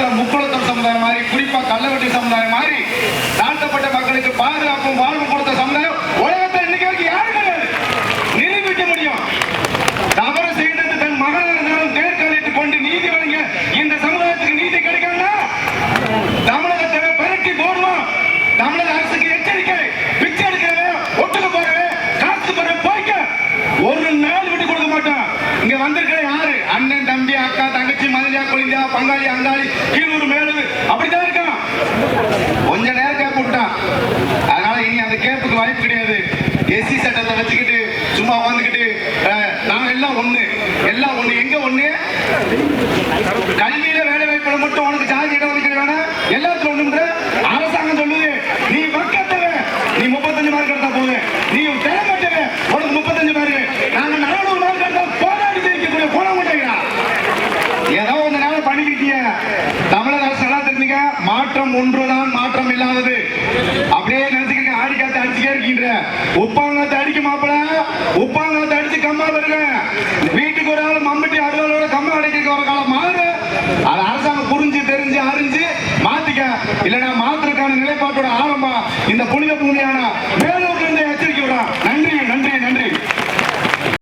உலகத்துல முக்குளத்தம் சமுதாயம் மாதிரி குறிப்பா கள்ளவட்டி சமுதாயம் மாதிரி தாழ்த்தப்பட்ட மக்களுக்கு பாதுகாப்பும் வாழ்வு யாரு அண்ணன் தம்பி அக்கா தங்கச்சி மதுரையா குழந்தையா பங்காளி அங்காளி கீழூர் மேலூர் அப்படித்தான் இருக்கான். கொஞ்ச நேரம் கேப் விட்டான் அதனால இனி அந்த கேப்புக்கு வாய்ப்பு கிடையாது. எஸ்சி சட்டத்தை வச்சுக்கிட்டு சும்மா உட்காந்துக்கிட்டு நாங்க எல்லாம் ஒண்ணு. எல்லாம் ஒண்ணு. எங்க ஒண்ணு? கல்வியில வேலை வாய்ப்புல மட்டும் உனக்கு ஜாதி இடம் ஒதுக்கீடு வேணாம் எல்லாத்துல ஒண்ணுன்ற அரசாங்கம் சொல்லுது. நீ மக்கத்தவ நீ முப்பத்தஞ்சு மார்க் எடுத்தா போது நீ தேவைப்பட்டவ உனக்கு மாற்றம் ஒன்றுதான் மாற்றம் இல்லாதது. அப்படியே நினைச்சுக்க ஆடி காத்து அடிச்சுக்கே இருக்கின்ற உப்பாங்கத்தை அடிக்க மாப்பிள. உப்பாங்கத்தை அடிச்சு கம்மா வருங்க வீட்டுக்கு ஒரு ஆள் மம்பட்டி அறுவலோட கம்மா அடைக்க ஒரு காலம் மாறு அது அரசாங்கம் புரிஞ்சு தெரிஞ்சு அறிஞ்சு மாத்திக்க. இல்லைன்னா மாத்திரக்கான நிலைப்பாட்டோட ஆரம்பம் இந்த புனித பூமியான